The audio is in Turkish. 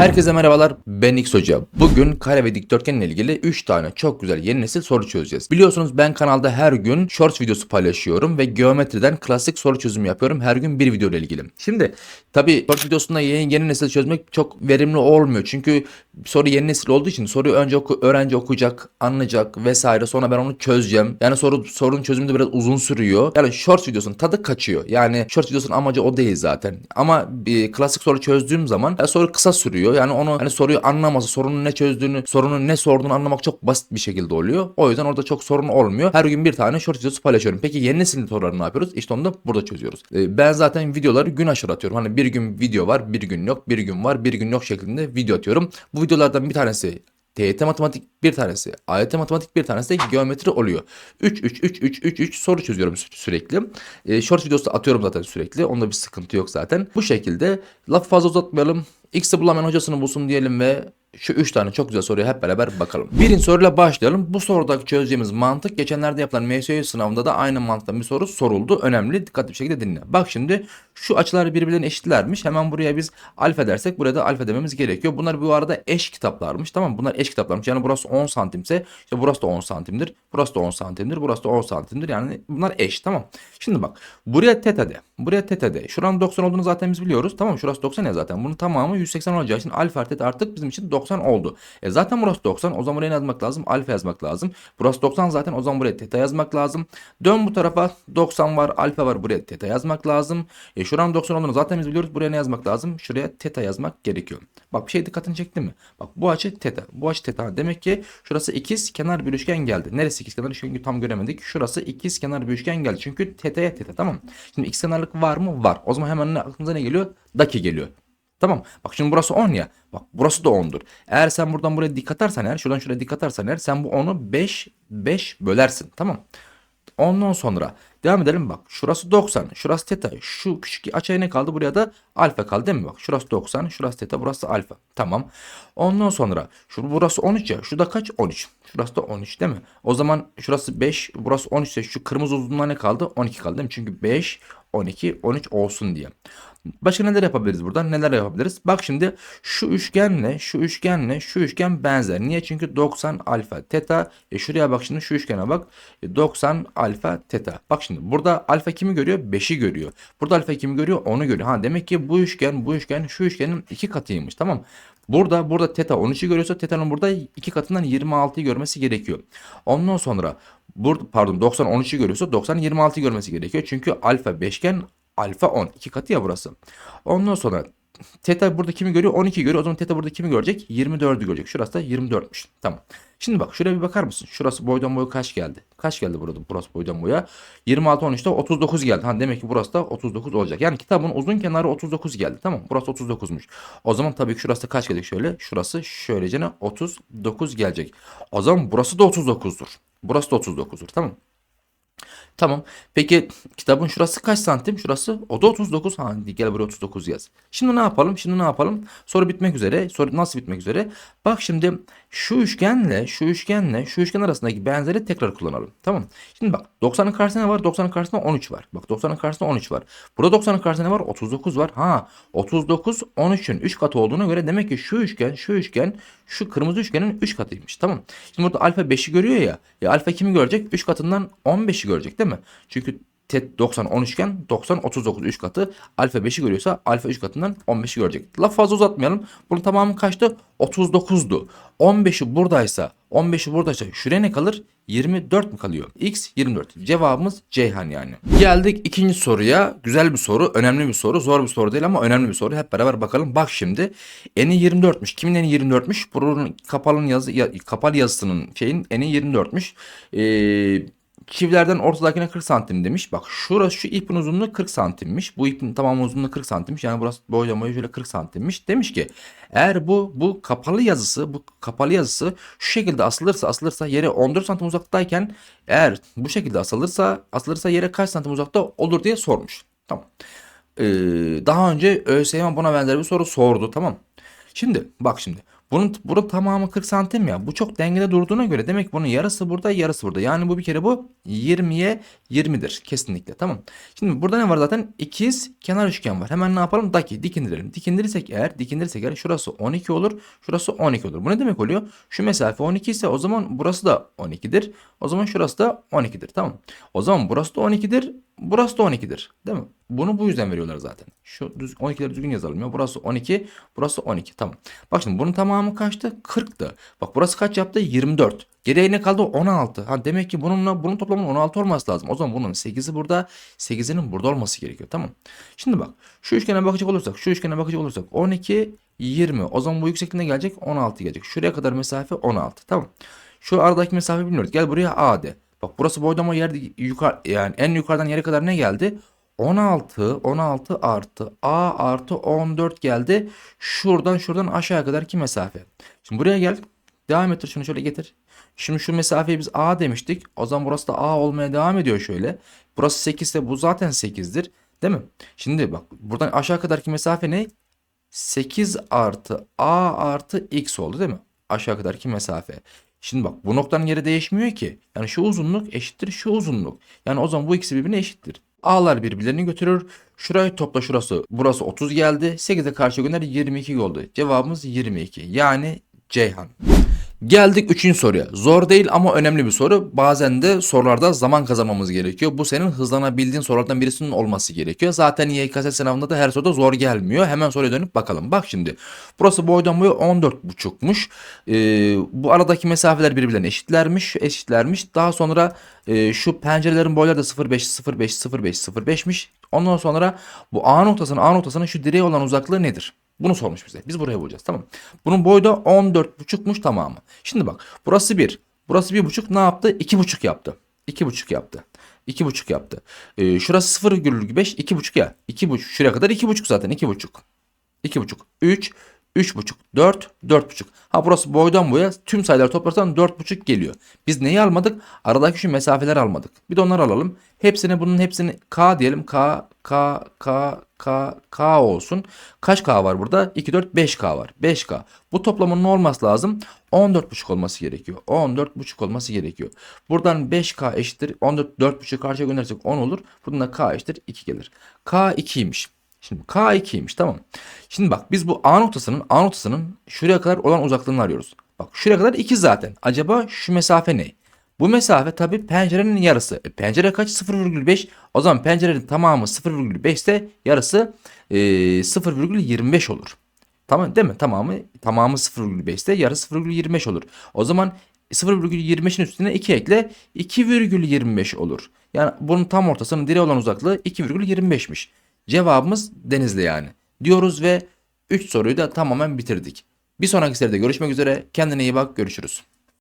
Herkese merhabalar ben X Hoca. Bugün kare ve dikdörtgenle ilgili 3 tane çok güzel yeni nesil soru çözeceğiz. Biliyorsunuz ben kanalda her gün shorts videosu paylaşıyorum ve geometriden klasik soru çözümü yapıyorum her gün bir video ile ilgili. Şimdi tabi short videosunda yeni, yeni nesil çözmek çok verimli olmuyor. Çünkü soru yeni nesil olduğu için soruyu önce oku, öğrenci okuyacak, anlayacak vesaire sonra ben onu çözeceğim. Yani soru sorunun çözümü de biraz uzun sürüyor. Yani short videosunun tadı kaçıyor. Yani short videosunun amacı o değil zaten. Ama bir klasik soru çözdüğüm zaman soru kısa sürüyor. Yani onu hani soruyu anlaması, sorunun ne çözdüğünü, sorunun ne sorduğunu anlamak çok basit bir şekilde oluyor. O yüzden orada çok sorun olmuyor. Her gün bir tane short videosu paylaşıyorum. Peki yeni nesil soruları ne yapıyoruz? İşte onu da burada çözüyoruz. Ee, ben zaten videoları gün aşırı atıyorum. Hani bir gün video var, bir gün yok, bir gün var, bir gün yok şeklinde video atıyorum. Bu videolardan bir tanesi TYT matematik bir tanesi, AYT matematik bir tanesi de geometri oluyor. 3 3 3 3 3 3 soru çözüyorum sü- sürekli. E, short videosu atıyorum zaten sürekli. Onda bir sıkıntı yok zaten. Bu şekilde laf fazla uzatmayalım. X'i bulamayan hocasını bulsun diyelim ve şu 3 tane çok güzel soruya hep beraber bakalım. Birinci soruyla başlayalım. Bu soruda çözeceğimiz mantık geçenlerde yapılan MSÜ sınavında da aynı mantıktan bir soru soruldu. Önemli. Dikkatli bir şekilde dinle. Bak şimdi şu açılar birbirlerine eşitlermiş. Hemen buraya biz alfa dersek buraya da alfa dememiz gerekiyor. Bunlar bu arada eş kitaplarmış. Tamam? Bunlar eş kitaplarmış. Yani burası 10 santimse işte burası da 10 santimdir. Burası da 10 santimdir. Burası da 10 santimdir. Yani bunlar eş. Tamam. Şimdi bak. Buraya teta de. Buraya teta de. Şuranın 90 olduğunu zaten biz biliyoruz. Tamam? Şurası 90 ya zaten. Bunun tamamı 180 olacağı için alfa teta artık bizim için 90 oldu. E zaten burası 90. O zaman buraya yazmak lazım? Alfa yazmak lazım. Burası 90 zaten. O zaman buraya teta yazmak lazım. Dön bu tarafa. 90 var. Alfa var. Buraya teta yazmak lazım. E şuranın 90 olduğunu zaten biz biliyoruz. Buraya ne yazmak lazım? Şuraya teta yazmak gerekiyor. Bak bir şey dikkatini çekti mi? Bak bu açı teta. Bu açı teta. Demek ki şurası ikiz kenar bir üçgen geldi. Neresi ikiz kenar üçgen tam göremedik. Şurası ikiz kenar bir üçgen geldi. Çünkü teta'ya teta tamam. Şimdi ikiz kenarlık var mı? Var. O zaman hemen aklımıza ne geliyor? Daki geliyor. Tamam. Bak şimdi burası 10 ya. Bak burası da 10'dur. Eğer sen buradan buraya dik atarsan eğer şuradan şuraya dik atarsan eğer sen bu 10'u 5 5 bölersin. Tamam. Ondan sonra devam edelim bak. Şurası 90. Şurası teta. Şu küçük açıya ne kaldı? Buraya da alfa kaldı değil mi? Bak şurası 90. Şurası teta. Burası alfa. Tamam. Ondan sonra şu burası 13 ya. Şurada kaç? 13. Şurası da 13 değil mi? O zaman şurası 5. Burası 13 ise şu kırmızı uzunluğa ne kaldı? 12 kaldı değil mi? Çünkü 5, 12, 13 olsun diye. Başka neler yapabiliriz buradan? Neler yapabiliriz? Bak şimdi şu üçgenle şu üçgenle şu üçgen benzer. Niye? Çünkü 90 alfa teta. E şuraya bak şimdi şu üçgene bak. E 90 alfa teta. Bak şimdi burada alfa kimi görüyor? 5'i görüyor. Burada alfa kimi görüyor? 10'u görüyor. Ha demek ki bu üçgen bu üçgen şu üçgenin iki katıymış. Tamam. Burada burada teta 13'ü görüyorsa teta'nın burada iki katından 26'yı görmesi gerekiyor. Ondan sonra burada pardon 90 13'ü görüyorsa 90 26'yı görmesi gerekiyor. Çünkü alfa beşgen alfa 10. iki katı ya burası. Ondan sonra Teta burada kimi görüyor? 12 görüyor. O zaman teta burada kimi görecek? 24'ü görecek. Şurası da 24'müş. Tamam. Şimdi bak şuraya bir bakar mısın? Şurası boydan boya kaç geldi? Kaç geldi burada? Burası boydan boya. 26 13'te 39 geldi. Ha demek ki burası da 39 olacak. Yani kitabın uzun kenarı 39 geldi. Tamam. Burası 39'muş. O zaman tabii ki şurası da kaç gelecek şöyle? Şurası şöylece 39 gelecek. O zaman burası da 39'dur. Burası da 39'dur. Tamam. Tamam. Peki kitabın şurası kaç santim? Şurası o da 39. Ha, gel buraya 39 yaz. Şimdi ne yapalım? Şimdi ne yapalım? Soru bitmek üzere. Soru nasıl bitmek üzere? Bak şimdi şu üçgenle şu üçgenle şu üçgen arasındaki benzeri tekrar kullanalım. Tamam. Şimdi bak 90'ın karşısında ne var? 90'ın karşısında 13 var. Bak 90'ın karşısında 13 var. Burada 90'ın karşısında ne var? 39 var. Ha 39 13'ün 3 katı olduğuna göre demek ki şu üçgen şu üçgen şu kırmızı üçgenin 3 katıymış. Tamam. Şimdi burada alfa 5'i görüyor ya. Ya alfa kimi görecek? 3 katından 15'i görecek değil mi? Çünkü tet 90 10 üçgen 90 39 3 katı alfa 5'i görüyorsa alfa 3 katından 15'i görecek. Laf fazla uzatmayalım. Bunun tamamı kaçtı? 39'du. 15'i buradaysa 15'i buradaysa şuraya ne kalır? 24 mi kalıyor? X 24. Cevabımız Ceyhan yani. Geldik ikinci soruya. Güzel bir soru, önemli bir soru. Zor bir soru değil ama önemli bir soru. Hep beraber bakalım. Bak şimdi. Eni 24'müş. Kimin eni 24'müş? Bunun kapalı yazı ya, kapalı yazısının şeyin eni 24'müş. Eee Çivilerden ortadakine 40 santim demiş. Bak şurası şu ipin uzunluğu 40 santimmiş. Bu ipin tamam uzunluğu 40 santimmiş. Yani burası boydan boya şöyle 40 santimmiş. Demiş ki eğer bu bu kapalı yazısı bu kapalı yazısı şu şekilde asılırsa asılırsa yere 14 santim uzaktayken eğer bu şekilde asılırsa asılırsa yere kaç santim uzakta olur diye sormuş. Tamam. Ee, daha önce ÖSYM buna benzer bir soru sordu. Tamam. Şimdi bak şimdi. Bunun, bunun tamamı 40 santim ya. Bu çok dengede durduğuna göre demek bunun yarısı burada yarısı burada. Yani bu bir kere bu 20'ye 20'dir. Kesinlikle tamam. Şimdi burada ne var zaten? İkiz kenar üçgen var. Hemen ne yapalım? Daki dikindirelim. Dikindirirsek eğer dikindirirsek eğer şurası 12 olur. Şurası 12 olur. Bu ne demek oluyor? Şu mesafe 12 ise o zaman burası da 12'dir. O zaman şurası da 12'dir. Tamam. O zaman burası da 12'dir. Burası da 12'dir. Değil mi? Bunu bu yüzden veriyorlar zaten. Şu düz, 12'leri düzgün yazalım ya. Burası 12, burası 12. Tamam. Bak şimdi bunun tamamı kaçtı? 40'tı. Bak burası kaç yaptı? 24. Geriye ne kaldı? 16. Ha demek ki bununla bunun toplamının 16 olması lazım. O zaman bunun 8'i burada, 8'inin burada olması gerekiyor. Tamam. Şimdi bak şu üçgene bakacak olursak, şu üçgene bakacak olursak 12, 20. O zaman bu yüksekliğine gelecek 16 gelecek. Şuraya kadar mesafe 16. Tamam. Şu aradaki mesafe bilmiyoruz. Gel buraya A de. Bak burası boydama yer yukarı yani en yukarıdan yere kadar ne geldi? 16 16 artı A artı 14 geldi. Şuradan şuradan aşağıya kadar ki mesafe. Şimdi buraya gel. Devam ettir şunu şöyle getir. Şimdi şu mesafeyi biz A demiştik. O zaman burası da A olmaya devam ediyor şöyle. Burası 8 ise bu zaten 8'dir. Değil mi? Şimdi bak buradan aşağı kadarki mesafe ne? 8 artı A artı X oldu değil mi? Aşağı kadarki mesafe. Şimdi bak bu noktanın yeri değişmiyor ki. Yani şu uzunluk eşittir şu uzunluk. Yani o zaman bu ikisi birbirine eşittir. A'lar birbirlerini götürür. Şurayı topla şurası. Burası 30 geldi. 8'e karşı gönder 22 oldu. Cevabımız 22. Yani Ceyhan. Geldik 3. soruya. Zor değil ama önemli bir soru. Bazen de sorularda zaman kazanmamız gerekiyor. Bu senin hızlanabildiğin sorulardan birisinin olması gerekiyor. Zaten YKS sınavında da her soruda zor gelmiyor. Hemen soruya dönüp bakalım. Bak şimdi. Burası boydan boya 14,5'muş. Ee, bu aradaki mesafeler birbirlerine eşitlermiş. Eşitlermiş. Daha sonra e, şu pencerelerin boyları da 0,5, 0,5, 0,5, 0,5'miş. Ondan sonra bu A noktasının A noktasının şu direğe olan uzaklığı nedir? Bunu sormuş bize. Biz buraya bulacağız tamam. Bunun boyu da 14,5'muş tamamı. Şimdi bak burası 1. Burası 1,5 ne yaptı? 2,5 yaptı. 2,5 yaptı. 2,5 yaptı. Ee, şurası 0,5 2,5 ya. 2,5 şuraya kadar 2,5 zaten 2,5. 2,5 3 3,5 4 4,5. Ha burası boydan boya tüm sayıları toplarsan 4,5 geliyor. Biz neyi almadık? Aradaki şu mesafeleri almadık. Bir de onları alalım. Hepsini bunun hepsini K diyelim. K K K K K olsun. Kaç K var burada? 2 4 5K var. 5K. Bu toplamın ne olması lazım? 14,5 olması gerekiyor. 14,5 olması gerekiyor. Buradan 5K eşittir. 14 4,5 karşıya gönderirsek 10 olur. Buradan da K eşittir 2 gelir. K 2'ymiş. Şimdi K 2'ymiş tamam. Şimdi bak biz bu A noktasının A noktasının şuraya kadar olan uzaklığını arıyoruz. Bak şuraya kadar 2 zaten. Acaba şu mesafe ne? Bu mesafe tabi pencerenin yarısı. E, pencere kaç? 0,5. O zaman pencerenin tamamı 0,5 ise yarısı e, 0,25 olur. Tamam değil mi? Tamamı tamamı 0,5 ise yarısı 0,25 olur. O zaman 0,25'in üstüne 2 ekle 2,25 olur. Yani bunun tam ortasının direğe olan uzaklığı 2,25'miş. Cevabımız Denizli yani. Diyoruz ve 3 soruyu da tamamen bitirdik. Bir sonraki seride görüşmek üzere. Kendine iyi bak. Görüşürüz.